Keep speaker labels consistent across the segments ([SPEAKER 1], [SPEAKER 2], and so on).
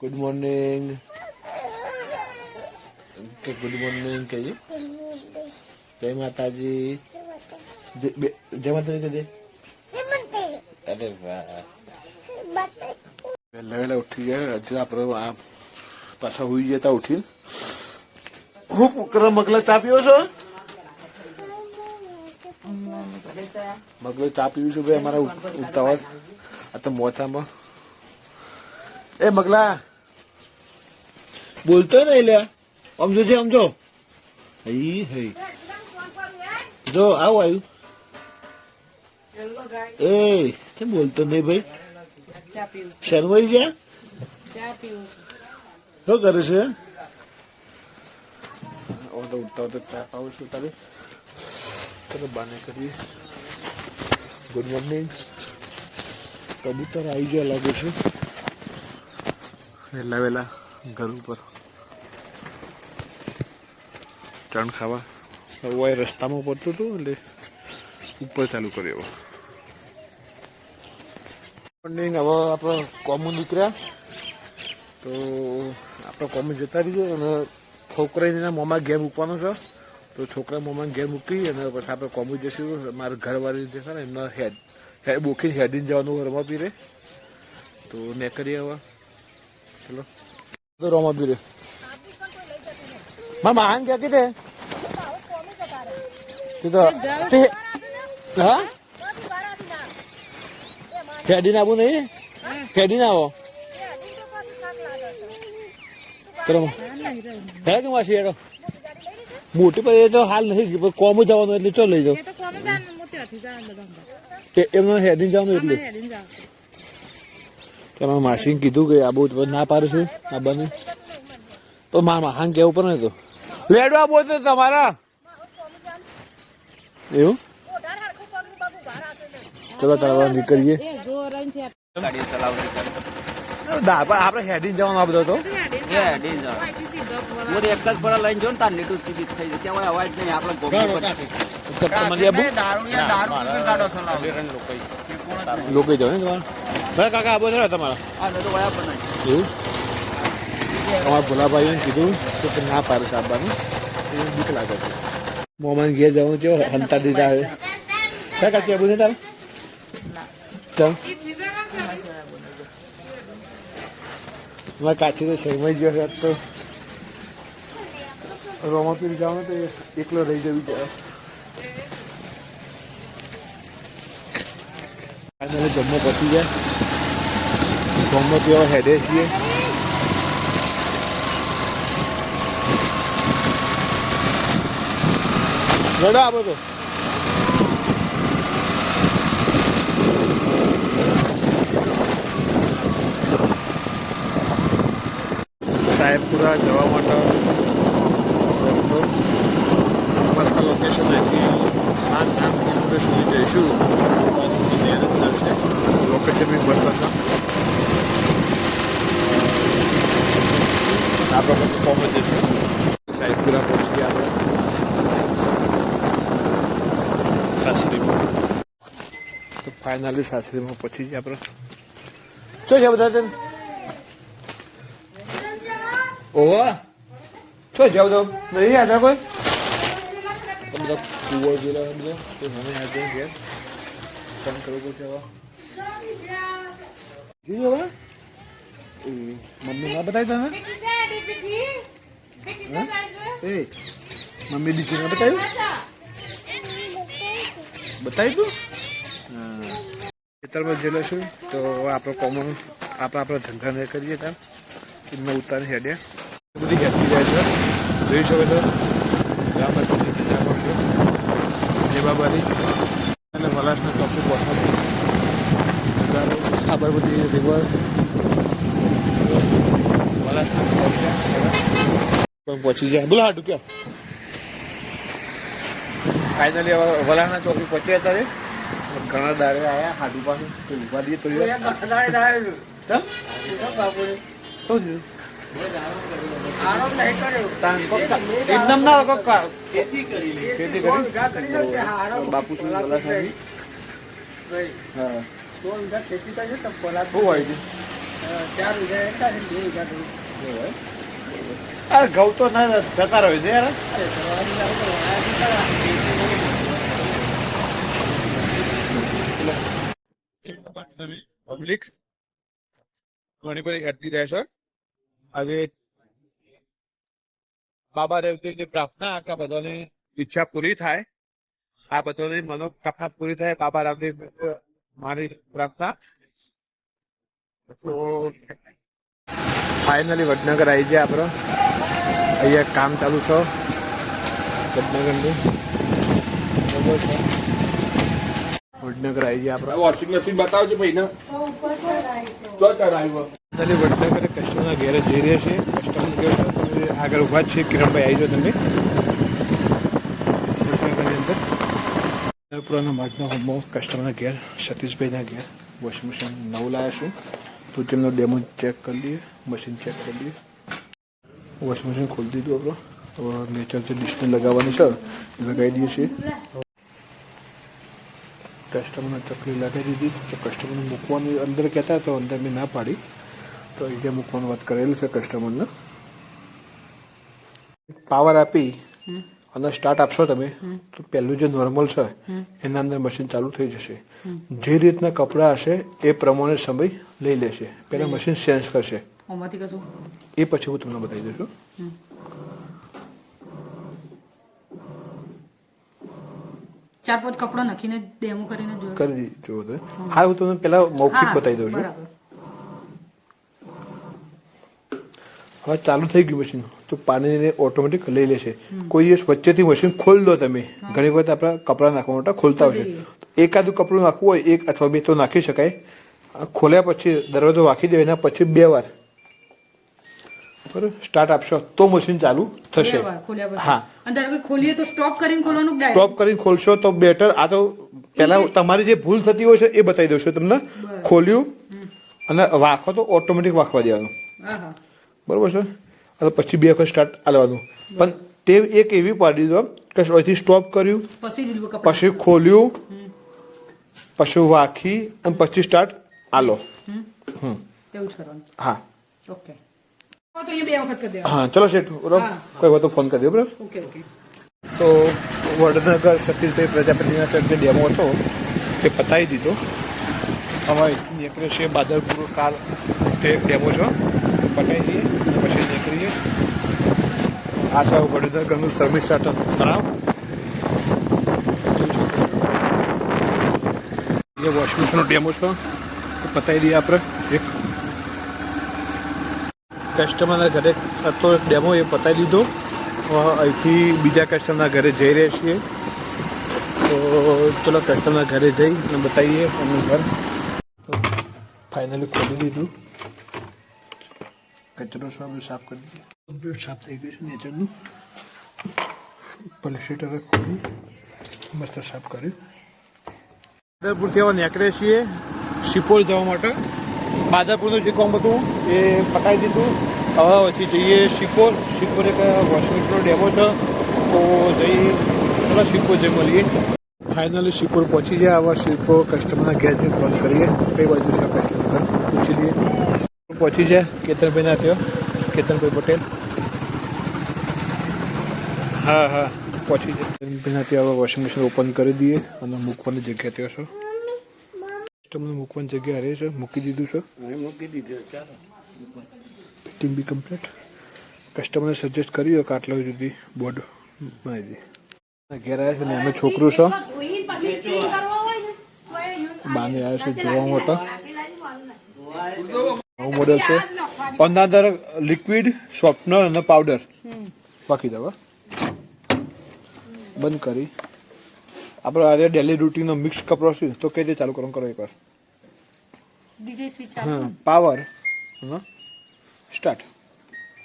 [SPEAKER 1] Good morning કે good morning કહીએ જય માતાજી જય માતાજી કહીએ અરે વાહ વહેલા વહેલા ઉઠી ગયા હજુ આપણે આ પાછા હોઈ જતા ઉઠીને હું કુકરા મગલા ચા પીવો છો મગલો ચા પીવું છું ભાઈ અમારા ઉતાવળ. આ તો મોચામાં. એ, મગલા બોલતો નહીં લ્યા આમ જોજે, આમ જો. હઈ જો, આવું આવ્યું એ, કેમ બોલતો નહીં ભાઈ?
[SPEAKER 2] છે
[SPEAKER 1] શરમાઈ ગયા? શું કરે છે? ઉઠતા ઉઠતા ચા છું તારે. ચલો બાને કરીએ. ગુડ મોર્નિંગ કબૂતર આવી ગયા લાગે છે. વહેલા વહેલા ઘર ઉપર. ચણ ખાવા હોય રસ્તામાં પડતું હતું એટલે ઉપર ચાલુ કર્યો મોર્નિંગ હવે આપણે કોમું નીકળ્યા તો આપણે કોમું જતા રહીએ અને છોકરાના મોમાં ગેમ મૂકવાનો છે તો છોકરા મોમાં ગેમ મૂકી અને પછી આપણે કોમું જઈશું મારા ઘરવાળી જે છે ને એમના હેડ હેડ બોખીને હેડીને જવાનું રમા પીરે તો ને કરીએ હવે ચલો રમા પીરે મારા મહાન ક્યાં કીધે? કીધો તે હા? હેડીને આવું નહીં? ના આવો ચલો. હે કે માસી હેડો. મોટી પર એ તો હાલ નથી કોમ જવાનું એટલે ચો લઈ
[SPEAKER 2] તો
[SPEAKER 1] કે એમને હેડીને જવાનું એટલે.
[SPEAKER 2] જાવ
[SPEAKER 1] તમારા માસીને કીધું કે આ બહુ ના પાડું છું આ બને. તો મારા મહાન કેવું પણ હતું? લેડવા બોલતો બોલ તમારા? એવું? ચલો તારા નીકળીએ. આપણે હેડીને જવાનું આ બધો તો.
[SPEAKER 3] એ હેડી જાવ. હું એક જ પડા લઈને જો ને તાર નીટું સીધી થઈ જાય. ત્યાં અવાજ નહીં આપણે દારૂ.
[SPEAKER 1] લોકો જાવ ને તમારા. કાકા છે તમારા.
[SPEAKER 3] આ નતું વયા પણ નહીં.
[SPEAKER 1] એવું? અમારા ભોલાભાઈએ કીધું કે ના પાડે સાંભળવાનું. એ બીક લાગે છે. મોમાન ઘેર જવું જો હંતા દીધા હવે ક્યાં કાકી, આબુ છે તારે? ચાલ. મારા કાચી તો શરમાઈ ગયો છે તો. રોમાપીર જવાનું તો એકલો રહી જવી જાય આજે જમવો પતી જાય જમવો તેવા હેડે છીએ. રડો આ બધો સાહેબપુરા જવા માટે રસ્તો. મસ્ત લોકેશન અહીંથી સાત, આઠ કિલોમીટર સુધી જઈશું. લોકેશન બી મસ્ત આપણે પછી પહોંચી જઈશું. સાહેબપુરા પહોંચી આપણે સાસરીમાં તો ફાઇનલી સાસરીમાં પહોંચી ગયા આપણે શું છે બધા તને ઓહો શું જાવ બધો નહીં હતા કોઈ તો બધા કુવો જેલા બધા તો યાદ છે ઘેર ફોન કરવો છે હવે હવે એ મમ્મી ના બતાવી એ મમ્મી દીકરી ના બતાવ્યું બતાવી તું ખેતરમાં જેલો છું તો આપણો કોમન આપણે આપણા ધંધા ને કરીએ ત્યાં એમને ઉતાર હેડે. બધી હેડતી જાય છે. જોઈ શકો છે. જેબાબારી અને વલાસના પહોંચવા નજારો સાબરમતી રિવર પહોંચી જાય બોલા હાટું ક્યાં? ફાઇનલી વલાસના ચોકી પહોંચ્યા ત્યારે ઘણા દાડે આવ્યા હાડુ પાસે તો ઊભા દઈએ તો ચમ શું થયું તાન કોક કા- એકદમ ના કોક કા- ખેતી કરી બાપુ શું બોલા સાહેબ હા. શું હોય છે.
[SPEAKER 3] ચાર વીઘા એટલા છે, બે વીઘા થોડું.
[SPEAKER 1] આ ઘઉં તો ના જતા રહ્યો છે યાર
[SPEAKER 3] અરે, સવારની ચાલુ કરો, આ નીકળ્યા.
[SPEAKER 1] પબ્લિક ઘણી બધી હેડતી રહે છે. આજે બાબા દેવજીની પ્રાર્થના કે બધાની ઈચ્છા પૂરી થાય. આ બધાની મનોકામના પૂરી થાય બાબા રામદેવ મારી પ્રાર્થના. તો ફાઇનલી વડનગર આવી ગયા આપણો અહીંયા કામ ચાલુ છે. વડનગરનું. છે વડનગર આવી ગયા આપણે.
[SPEAKER 4] વોશિંગ મશીન બતાવજો ભાઈ ને તો ચડાવ્યો
[SPEAKER 1] અત્યારે વડનગર કસ્ટમરના ઘેરે જઈ રહ્યા છે. કસ્ટમર આગળ ઊભા છે. કિરણભાઈ આવી જાઓ તમે. વડનગરની અંદર. પુરાના માર્ગના હોમો કસ્ટમરના ઘેર સતીશભાઈના ઘેર વોશિંગ મશીન નવું લાવ્યા છું. તો તેમનો ડેમો ચેક કરી લઈએ. મશીન ચેક કરી લઈએ. વોશિંગ મશીન ખોલી દીધું આપણો. નેચર જે ડિસ્પ્લે લગાવવાની છે. લગાવી દઈએ છીએ. કસ્ટમરને ચકલી લગાવી દીધી. તો કસ્ટમરને મૂકવાની અંદર કહેતા તો અંદર મેં ના પાડી. તો એ જે મૂકવાની વાત કરેલી છે કસ્ટમરને. પાવર આપી અને સ્ટાર્ટ આપશો તમે તો પહેલું જે નોર્મલ છે એના અંદર મશીન ચાલુ થઈ જશે. જે રીતના કપડાં હશે એ પ્રમાણે સમય લઈ લેશે. પહેલાં મશીન સેન્સ કરશે. એ પછી હું તમને બતાવી દઉં છું
[SPEAKER 5] ચાર પાંચ કપડા નાખીને ડેમો કરીને જોયો.
[SPEAKER 1] કરી જુઓ તમે. હા હું તમને પહેલાં મૌખિક બતાવી દઉં છું. હવે ચાલુ થઈ ગયું મશીન તો પાણીને ઓટોમેટિક લઈ લેશે. કોઈ દિવસ વચ્ચેથી મશીન ખોલી દો તમે. ઘણી વખત આપણા કપડાં નાખવા માટે ખોલતા હોય છે. તો એકાદું કપડું નાખવું હોય એક અથવા બે તો નાખી શકાય. ખોલ્યા પછી દરવાજો વાંખી દેવાય એના પછી બે વાર. બરાબર? સ્ટાર્ટ આપશો. તો મશીન ચાલુ થશે. હા.
[SPEAKER 5] ખોલીએ તો સ્ટોપ કરીને ખોલવાનું
[SPEAKER 1] સ્ટોપ કરીને ખોલશો તો બેટર આ તો પહેલા તમારી જે ભૂલ થતી હોય છે એ બતાવી દઉં છું તમને. ખોલ્યું અને વાંખો તો ઓટોમેટિક વાંખવા દેવાનું. બરોબર છે? અને પછી બે વખત સ્ટાર્ટ આલવાનું. પણ તે એક એવી પાડી દો કે અહીંથી સ્ટોપ કર્યું
[SPEAKER 5] પછી
[SPEAKER 1] ખોલ્યું પછી વાંખી અને પછી સ્ટાર્ટ આલો. હા.
[SPEAKER 5] ઓકે
[SPEAKER 1] હા ચલો શેઠ બરોબર? કોઈ હોય તો ફોન કરી દો બરાબર?
[SPEAKER 5] Okay okay.
[SPEAKER 1] તો વડનગર સતીશભાઈ પ્રજાપતિના ચર્ચ ડેમો હતો તે પતાવી દીધો. હવે નીકળ્યો છે બાદરપુર કાર તે ડેમો છે. પતાવી દઈએ પછી નીકળીએ. આ છે વડનગરનું સર્વિસ સ્ટાર્ટર તળાવ જે વોશિંગનો ડેમો છે. પતાવી દઈએ આપણે. એક કસ્ટમરના ઘરે એક ડેમો એ પતાવી દીધો. અહીંથી બીજા કસ્ટમરના ઘરે જઈ રહ્યા છીએ. તો ચલો કસ્ટમરના ઘરે જઈ અને બતાવીએ એમનું ઘર. તો ખોલી દીધું કચરો બધું સાફ કરી દીધું. સાફ થઈ ગયું છે નેચરનું પલશીટરે ખોલી મસ્ત સાફ કર્યું. બાદરપુરથી હવે નીકળીએ છીએ. સિપોલ જવા માટે. બાદરપુરનું જે કોમ હતું, એ પકાવી દીધું. હવે પછી જઈએ શિકોર. શિકોર એક વોશિંગનો ડેમો છે. તો જઈ ચલો શિકોર જઈ મળીએ. ફાઇનલી શિકોર પહોંચી જાય હવે શિકોર કસ્ટમરના ઘેરથી ફોન કરીએ. કઈ બાજુ છે કસ્ટમર પૂછી લઈએ. પહોંચી જાય કેતનભાઈના થયો. કેતનભાઈ પટેલ. હા હા. પહોંચી જાય કેતનભાઈના ત્યાં હવે વોશિંગ મશીન ઓપન કરી દઈએ અને મૂકવાની જગ્યા ત્યાં છે. કસ્ટમર મૂકવાની જગ્યા રહે છે? મૂકી દીધું છે?
[SPEAKER 4] મૂકી દીધું ચાલો.
[SPEAKER 1] ટીમ બી કમ્પ્લીટ કસ્ટમરને સજેસ્ટ કર્યું કે આટલા સુધી બોર્ડ બનાવી દે. ઘેર આવ્યા છે ને એનો છોકરો છે. બાંધી આવ્યા છે જોવા માટે. નવું મોડેલ છે. અંદર લિક્વિડ સોફ્ટનર અને પાવડર બાકી દવા. બંધ કરી. આપણે આજે ડેલી રૂટીનનો મિક્સ કપડો છે તો કઈ રીતે ચાલુ કરવાનું કરો એકવાર હા પાવર હા. સ્ટાર્ટ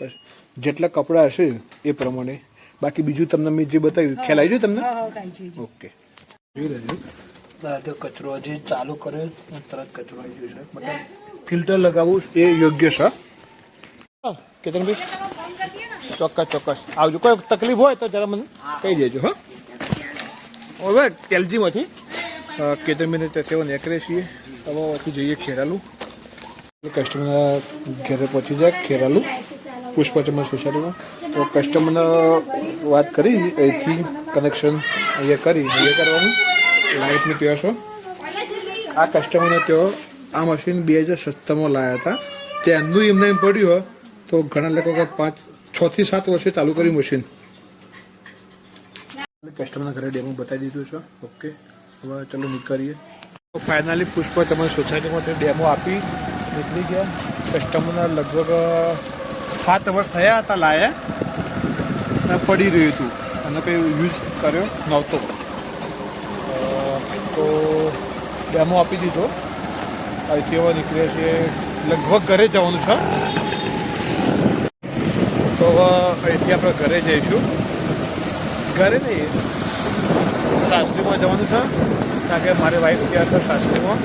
[SPEAKER 1] બસ. જેટલા કપડાં હશે એ પ્રમાણે. બાકી બીજું તમને મેં જે બતાવ્યું ખ્યાલ આવી ગયો તમને? ઓકે. જોઈ લેજો. કચરો હજી ચાલુ કરે. તરત કચરો આવી ગયો છે. ફિલ્ટર લગાવવું એ યોગ્ય છે કેતનભાઈ? ચોક્કસ ચોક્કસ. આવજો. કોઈ તકલીફ હોય તો જરા મને કહી દેજો હા. હવે એલજીમાંથી કેતનભાઈને તેઓ નીકળે છીએ. હવે અહીંથી જઈએ ખેરાલું. કસ્ટમરના ઘરે પહોંચી જાય ખેરાલુ. પુષ્પચમન સોસાયટીમાં. તો કસ્ટમરને વાત કરી, અહીંથી કનેક્શન અહીંયા કરી. અહીંયા કરવાનું. લાઇટની પીવો છો આ કસ્ટમરને તેઓ આ મશીન બે હજાર સત્તરમાં લાવ્યા હતા. ત્યાંનું એમને એમ પડ્યું હોય તો ઘણા લોકો પાંચ, છ થી સાત વર્ષે ચાલુ કર્યું મશીન કસ્ટમરના ઘરે ડેમો બતાવી દીધું છે. ઓકે હવે ચલો નીકળીએ. ફાઇનલી પુષ્પ તમારી સોસાયટીમાં તે ડેમો આપી. નીકળી ગયા. કસ્ટમરના લગભગ સાત વર્ષ થયા હતા લાયા. અને પડી રહ્યું હતું. અને કંઈ યુઝ કર્યો નહોતો. તો ડેમો આપી દીધો. અહીંથી હવે નીકળીએ છીએ. લગભગ ઘરે જવાનું છે. તો અહીંથી આપણે ઘરે જઈશું. ઘરે નહીં. સાસરીમાં જવાનું છે. કારણ કે મારી વાઈફ ગયા છે સાસરીમાં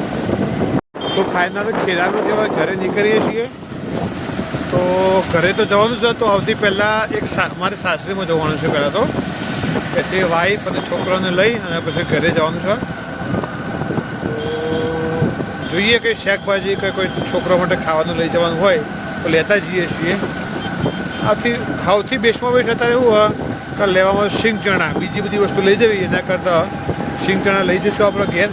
[SPEAKER 1] તો ફાઇનલ ખેરાલુ જેવા ઘરે નીકળીએ છીએ. તો ઘરે તો જવાનું છે, તો આવતી પહેલાં એક મારે સાસરીમાં જવાનું છે પહેલાં તો. એટલે વાઈફ અને છોકરાને લઈ અને પછી ઘરે જવાનું છે. તો જોઈએ કે શાકભાજી કે કોઈ છોકરા માટે ખાવાનું લઈ જવાનું હોય, તો લેતા જઈએ છીએ. આથી સૌથી બેસ્ટમાં બેસ્ટ અત્યારે એવું હોય. લેવામાં સિંગ ચણા બીજી બધી વસ્તુ લઈ જવી એના કરતાં સિંગ ચણા લઈ જઈશું આપણે ઘેર.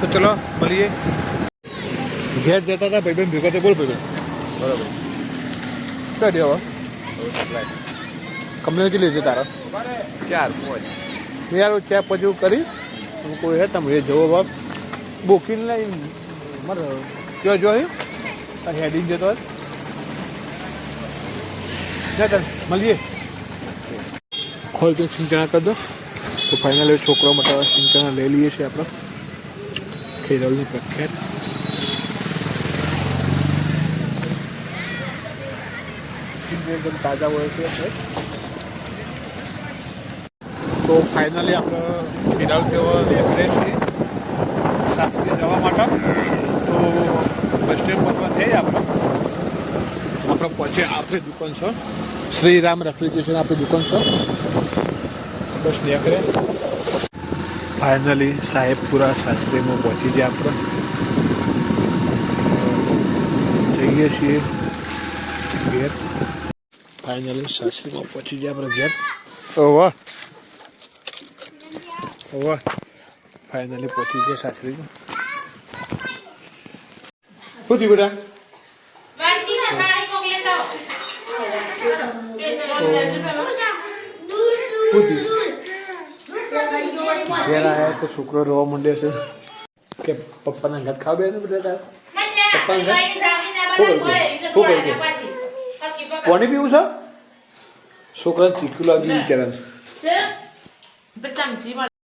[SPEAKER 1] તો ચલો મળીએ. ઘેર જતા હતા ભાઈબેન ભેગા તો બોલ ભાઈબેન બરાબર. કઈ હવે કમને નથી લીધી તારા.
[SPEAKER 3] ચાર. પાંચ
[SPEAKER 1] યાર ચા પછી કરી. કોઈ હે તમે જવો બાપ. બુકિંગ લઈ મારે. કયો જો હેડિંગ જતો મળીએ. ખોલ તો સિંચણા કરી દો. તો ફાઇનલ છોકરા માટે સિંચણા લઈ લઈએ છીએ આપણે. ખેરલની પ્રખ્યાત. એકદમ તાજા હોય છે તો ફાઇનલી આપણે ખેરાલ કેવા નીકળે છીએ સાસરી જવા માટે. તો બસ સ્ટેન્ડ પર થઈ આપણે. આપણે પહોંચે આપણી દુકાન છે શ્રીરામ રેફ્રિજરેશન આપણી દુકાન છે બસ નીકળે ફાઇનલી સાહેબપુરા સાસરીમાં પહોંચી ગયા આપણે જઈએ છીએ ઘેર ફાઇનલી સાસરીમાં પહોંચી ગયા આપણે ઘેર ઓવા ઓવા ફાઇનલી પહોંચી ગયા સાસરીમાં શું થયું બેટા ઘેર આવ્યા તો છોકરો રોવા માંડ્યો છે. કે પપ્પાના ઘાત શું કહી બેટા પાણી પીવું છે? છોકરાને ચીકું લાગ્યું બિચારાને